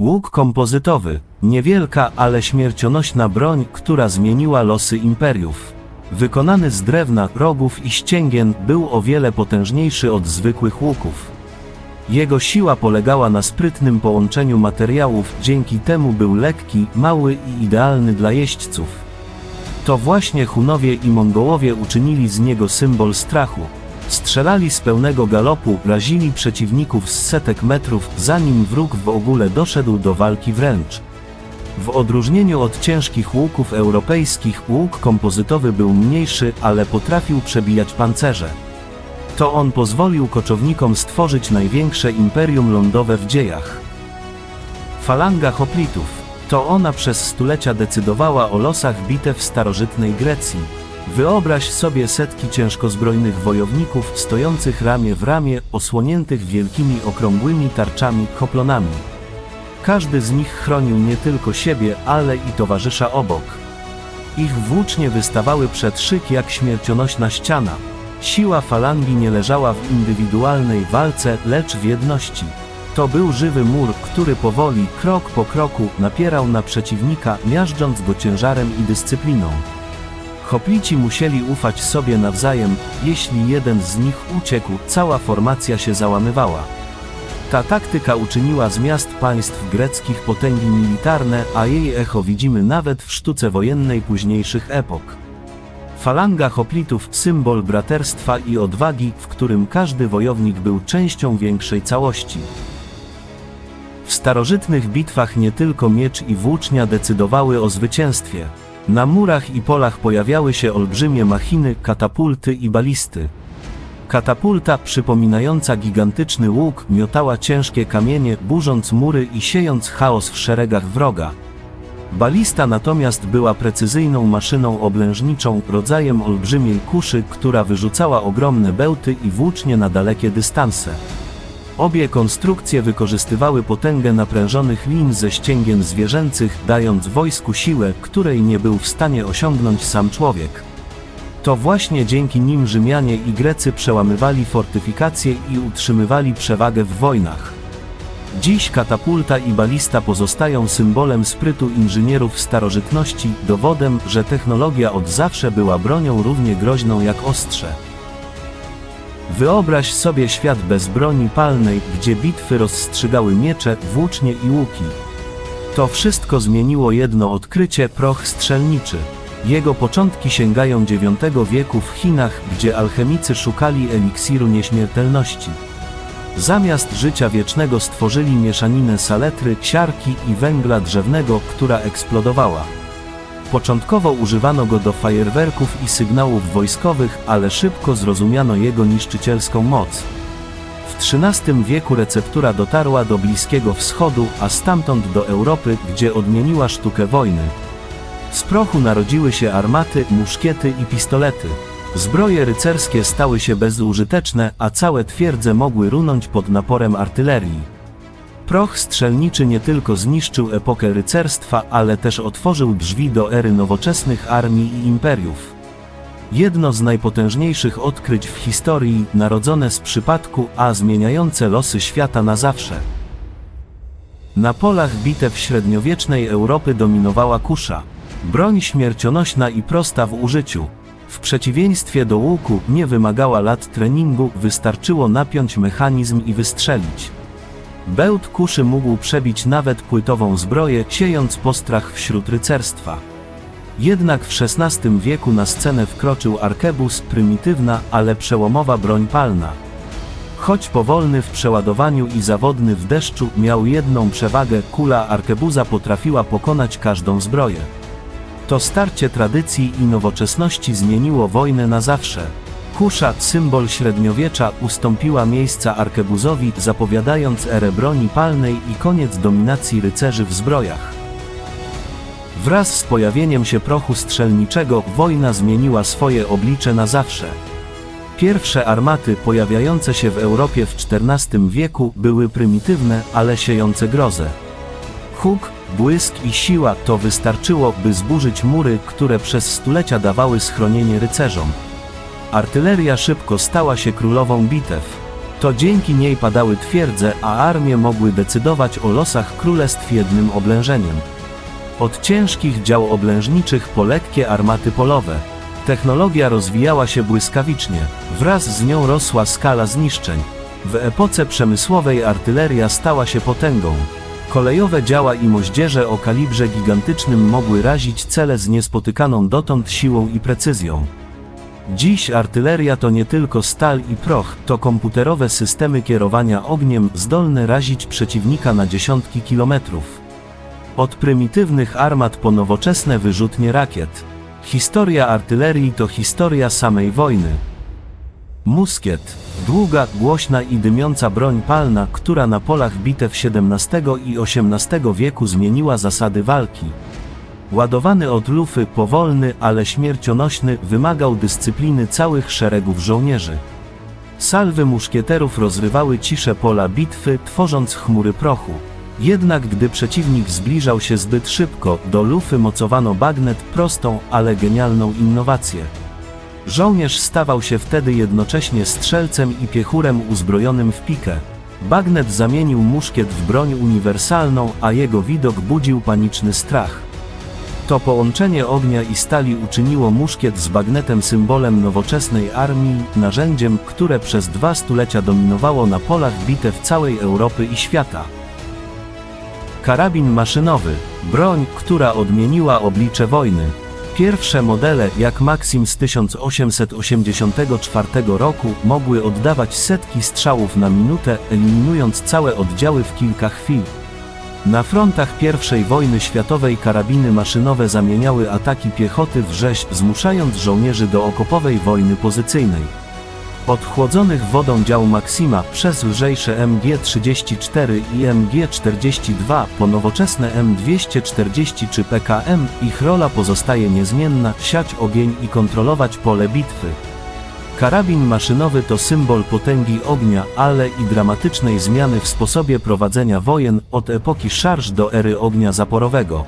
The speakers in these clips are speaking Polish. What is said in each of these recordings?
Łuk kompozytowy, niewielka, ale śmiercionośna broń, która zmieniła losy imperiów. Wykonany z drewna, rogów i ścięgien, był o wiele potężniejszy od zwykłych łuków. Jego siła polegała na sprytnym połączeniu materiałów, dzięki temu był lekki, mały i idealny dla jeźdźców. To właśnie Hunowie i Mongołowie uczynili z niego symbol strachu. Strzelali z pełnego galopu, razili przeciwników z setek metrów, zanim wróg w ogóle doszedł do walki wręcz. W odróżnieniu od ciężkich łuków europejskich, łuk kompozytowy był mniejszy, ale potrafił przebijać pancerze. To on pozwolił koczownikom stworzyć największe imperium lądowe w dziejach. Falanga hoplitów. To ona przez stulecia decydowała o losach bitew starożytnej Grecji. Wyobraź sobie setki ciężkozbrojnych wojowników stojących ramię w ramię, osłoniętych wielkimi okrągłymi tarczami, hoplonami. Każdy z nich chronił nie tylko siebie, ale i towarzysza obok. Ich włócznie wystawały przed szyk jak śmiercionośna ściana. Siła falangi nie leżała w indywidualnej walce, lecz w jedności. To był żywy mur, który powoli, krok po kroku, napierał na przeciwnika, miażdżąc go ciężarem i dyscypliną. Hoplici musieli ufać sobie nawzajem, jeśli jeden z nich uciekł, cała formacja się załamywała. Ta taktyka uczyniła z miast państw greckich potęgi militarne, a jej echo widzimy nawet w sztuce wojennej późniejszych epok. Falanga hoplitów symbol braterstwa i odwagi, w którym każdy wojownik był częścią większej całości. W starożytnych bitwach nie tylko miecz i włócznia decydowały o zwycięstwie. Na murach i polach pojawiały się olbrzymie machiny, katapulty i balisty. Katapulta, przypominająca gigantyczny łuk, miotała ciężkie kamienie, burząc mury i siejąc chaos w szeregach wroga. Balista natomiast była precyzyjną maszyną oblężniczą, rodzajem olbrzymiej kuszy, która wyrzucała ogromne bełty i włócznie na dalekie dystanse. Obie konstrukcje wykorzystywały potęgę naprężonych lin ze ścięgien zwierzęcych, dając wojsku siłę, której nie był w stanie osiągnąć sam człowiek. To właśnie dzięki nim Rzymianie i Grecy przełamywali fortyfikacje i utrzymywali przewagę w wojnach. Dziś katapulta i balista pozostają symbolem sprytu inżynierów starożytności, dowodem, że technologia od zawsze była bronią równie groźną jak ostrze. Wyobraź sobie świat bez broni palnej, gdzie bitwy rozstrzygały miecze, włócznie i łuki. To wszystko zmieniło jedno odkrycie proch strzelniczy. Jego początki sięgają IX wieku w Chinach, gdzie alchemicy szukali eliksiru nieśmiertelności. Zamiast życia wiecznego stworzyli mieszaninę saletry, siarki i węgla drzewnego, która eksplodowała. Początkowo używano go do fajerwerków i sygnałów wojskowych, ale szybko zrozumiano jego niszczycielską moc. W XIII wieku receptura dotarła do Bliskiego Wschodu, a stamtąd do Europy, gdzie odmieniła sztukę wojny. Z prochu narodziły się armaty, muszkiety i pistolety. Zbroje rycerskie stały się bezużyteczne, a całe twierdze mogły runąć pod naporem artylerii. Proch strzelniczy nie tylko zniszczył epokę rycerstwa, ale też otworzył drzwi do ery nowoczesnych armii i imperiów. Jedno z najpotężniejszych odkryć w historii, narodzone z przypadku, a zmieniające losy świata na zawsze. Na polach bitew średniowiecznej Europy dominowała kusza. Broń śmiercionośna i prosta w użyciu. W przeciwieństwie do łuku, nie wymagała lat treningu, wystarczyło napiąć mechanizm i wystrzelić. Bełt kuszy mógł przebić nawet płytową zbroję, siejąc postrach wśród rycerstwa. Jednak w XVI wieku na scenę wkroczył arkebus, prymitywna, ale przełomowa broń palna. Choć powolny w przeładowaniu i zawodny w deszczu, miał jedną przewagę, kula arkebuza potrafiła pokonać każdą zbroję. To starcie tradycji i nowoczesności zmieniło wojnę na zawsze. Kusza, symbol średniowiecza, ustąpiła miejsca arkebuzowi, zapowiadając erę broni palnej i koniec dominacji rycerzy w zbrojach. Wraz z pojawieniem się prochu strzelniczego, wojna zmieniła swoje oblicze na zawsze. Pierwsze armaty pojawiające się w Europie w XIV wieku były prymitywne, ale siejące grozę. Huk, błysk i siła to wystarczyło, by zburzyć mury, które przez stulecia dawały schronienie rycerzom. Artyleria szybko stała się królową bitew. To dzięki niej padały twierdze, a armie mogły decydować o losach królestw jednym oblężeniem. Od ciężkich dział oblężniczych po lekkie armaty polowe. Technologia rozwijała się błyskawicznie, wraz z nią rosła skala zniszczeń. W epoce przemysłowej artyleria stała się potęgą. Kolejowe działa i moździerze o kalibrze gigantycznym mogły razić cele z niespotykaną dotąd siłą i precyzją. Dziś artyleria to nie tylko stal i proch, to komputerowe systemy kierowania ogniem zdolne razić przeciwnika na dziesiątki kilometrów. Od prymitywnych armat po nowoczesne wyrzutnie rakiet. Historia artylerii to historia samej wojny. Muskiet. Długa, głośna i dymiąca broń palna, która na polach bitew XVII i XVIII wieku zmieniła zasady walki. Ładowany od lufy, powolny, ale śmiercionośny, wymagał dyscypliny całych szeregów żołnierzy. Salwy muszkieterów rozrywały ciszę pola bitwy, tworząc chmury prochu. Jednak gdy przeciwnik zbliżał się zbyt szybko, do lufy mocowano bagnet prostą, ale genialną innowację. Żołnierz stawał się wtedy jednocześnie strzelcem i piechurem uzbrojonym w pikę. Bagnet zamienił muszkiet w broń uniwersalną, a jego widok budził paniczny strach. To połączenie ognia i stali uczyniło muszkiet z bagnetem symbolem nowoczesnej armii, narzędziem, które przez dwa stulecia dominowało na polach bitew całej Europy i świata. Karabin maszynowy, broń, która odmieniła oblicze wojny. Pierwsze modele, jak Maxim z 1884 roku, mogły oddawać setki strzałów na minutę, eliminując całe oddziały w kilka chwil. Na frontach I wojny światowej karabiny maszynowe zamieniały ataki piechoty w rzeź, zmuszając żołnierzy do okopowej wojny pozycyjnej. Od chłodzonych wodą dział Maxima przez lżejsze MG-34 i MG-42 po nowoczesne M240 czy PKM, ich rola pozostaje niezmienna, siać ogień i kontrolować pole bitwy. Karabin maszynowy to symbol potęgi ognia, ale i dramatycznej zmiany w sposobie prowadzenia wojen od epoki szarż do ery ognia zaporowego.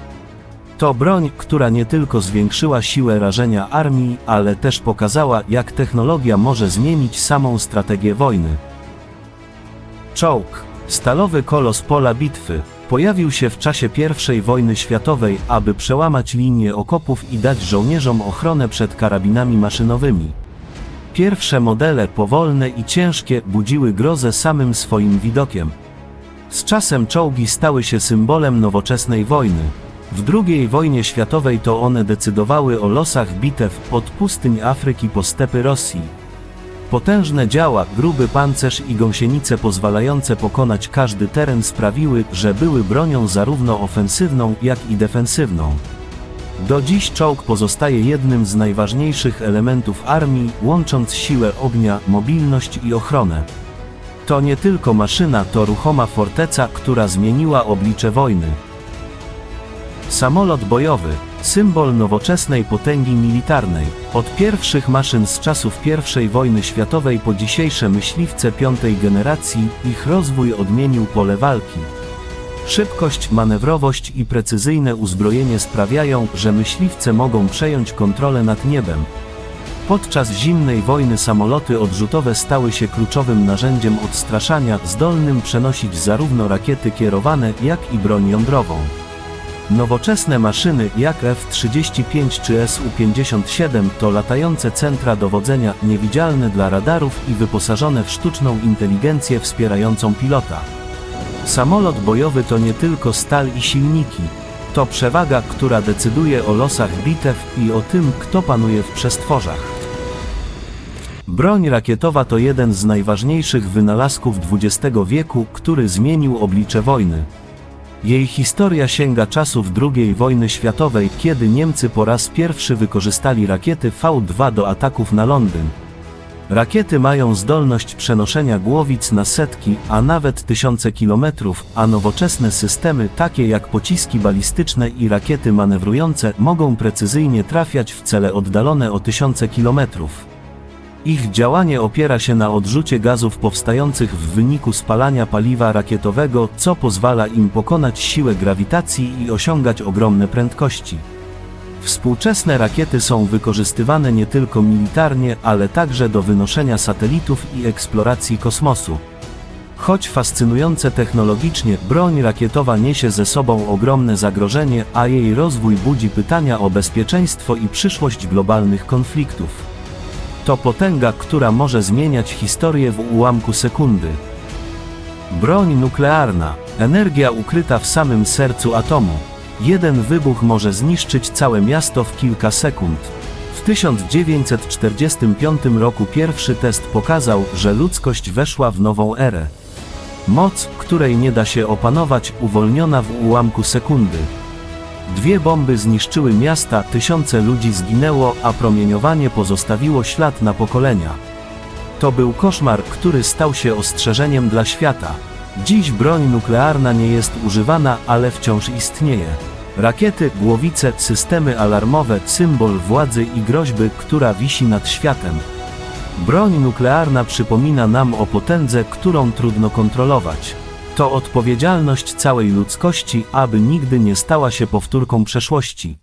To broń, która nie tylko zwiększyła siłę rażenia armii, ale też pokazała, jak technologia może zmienić samą strategię wojny. Czołg, stalowy kolos pola bitwy, pojawił się w czasie I wojny światowej, aby przełamać linię okopów i dać żołnierzom ochronę przed karabinami maszynowymi. Pierwsze modele, powolne i ciężkie, budziły grozę samym swoim widokiem. Z czasem czołgi stały się symbolem nowoczesnej wojny. W II wojnie światowej to one decydowały o losach bitew od pustyń Afryki po stepy Rosji. Potężne działa, gruby pancerz i gąsienice pozwalające pokonać każdy teren sprawiły, że były bronią zarówno ofensywną, jak i defensywną. Do dziś czołg pozostaje jednym z najważniejszych elementów armii, łącząc siłę ognia, mobilność i ochronę. To nie tylko maszyna, to ruchoma forteca, która zmieniła oblicze wojny. Samolot bojowy, symbol nowoczesnej potęgi militarnej. Od pierwszych maszyn z czasów I wojny światowej po dzisiejsze myśliwce piątej generacji, ich rozwój odmienił pole walki. Szybkość, manewrowość i precyzyjne uzbrojenie sprawiają, że myśliwce mogą przejąć kontrolę nad niebem. Podczas zimnej wojny samoloty odrzutowe stały się kluczowym narzędziem odstraszania, zdolnym przenosić zarówno rakiety kierowane, jak i broń jądrową. Nowoczesne maszyny jak F-35 czy Su-57 to latające centra dowodzenia, niewidzialne dla radarów i wyposażone w sztuczną inteligencję wspierającą pilota. Samolot bojowy to nie tylko stal i silniki. To przewaga, która decyduje o losach bitew i o tym, kto panuje w przestworzach. Broń rakietowa to jeden z najważniejszych wynalazków XX wieku, który zmienił oblicze wojny. Jej historia sięga czasów II wojny światowej, kiedy Niemcy po raz pierwszy wykorzystali rakiety V2 do ataków na Londyn. Rakiety mają zdolność przenoszenia głowic na setki, a nawet tysiące kilometrów, a nowoczesne systemy takie jak pociski balistyczne i rakiety manewrujące mogą precyzyjnie trafiać w cele oddalone o tysiące kilometrów. Ich działanie opiera się na odrzucie gazów powstających w wyniku spalania paliwa rakietowego, co pozwala im pokonać siłę grawitacji i osiągać ogromne prędkości. Współczesne rakiety są wykorzystywane nie tylko militarnie, ale także do wynoszenia satelitów i eksploracji kosmosu. Choć fascynujące technologicznie, broń rakietowa niesie ze sobą ogromne zagrożenie, a jej rozwój budzi pytania o bezpieczeństwo i przyszłość globalnych konfliktów. To potęga, która może zmieniać historię w ułamku sekundy. Broń nuklearna. Energia ukryta w samym sercu atomu. Jeden wybuch może zniszczyć całe miasto w kilka sekund. W 1945 roku pierwszy test pokazał, że ludzkość weszła w nową erę. Moc, której nie da się opanować, uwolniona w ułamku sekundy. Dwie bomby zniszczyły miasta, tysiące ludzi zginęło, a promieniowanie pozostawiło ślad na pokolenia. To był koszmar, który stał się ostrzeżeniem dla świata. Dziś broń nuklearna nie jest używana, ale wciąż istnieje. Rakiety, głowice, systemy alarmowe, symbol władzy i groźby, która wisi nad światem. Broń nuklearna przypomina nam o potędze, którą trudno kontrolować. To odpowiedzialność całej ludzkości, aby nigdy nie stała się powtórką przeszłości.